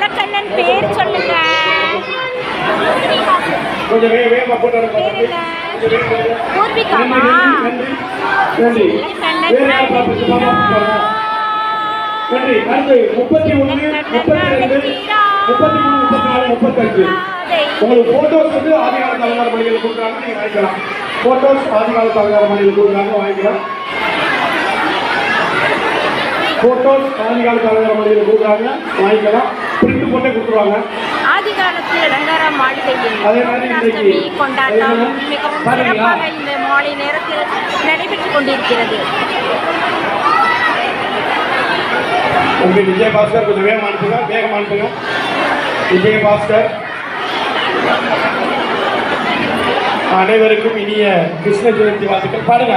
கள்ளக்கண்ணன் பேர் சொல்லுங்க. பூர்விகாமா நன்றி அடுத்து முப்பத்தி ஒன்று முப்பத்தி ரெண்டு முப்பத்தி மூணு முப்பத்தி நாலு முப்பத்தஞ்சு. உங்களுக்கு போட்டோஸ் வந்து ஆதிகால தலைமுறை மொழிகள் கொடுக்குறாங்க. நீங்க வாங்கிக்கலாம். போட்டோஸ் ஆதிகால தலைமுறை மொழிகள் கொடுக்குறாங்க. வாங்கிக்கலாம். போட்டோஸ் ஆதிகால தலைமுறை மொழிகள் கொடுக்குறாங்க. வாங்கிக்கலாம். பிரிண்ட் போட்டே கொடுத்துருவாங்க. ஆதி காலத்தில் அலங்கார மாளிகையில் இன்னைக்கு கொண்டாட்டம் மிகவும்? சிறப்பாக இந்த மாலை நேரத்தில் நடைபெற்றுக் கொண்டிருக்கிறது. உங்க விஜயபாஸ்கர் கொஞ்சம் வேகமா அனுப்புங்க. வேகமா அனுப்புங்க. விஜயபாஸ்கர். அனைவருக்கும் இனிய கிருஷ்ண ஜெயந்தி வாழ்த்துக்கள். பாருங்க.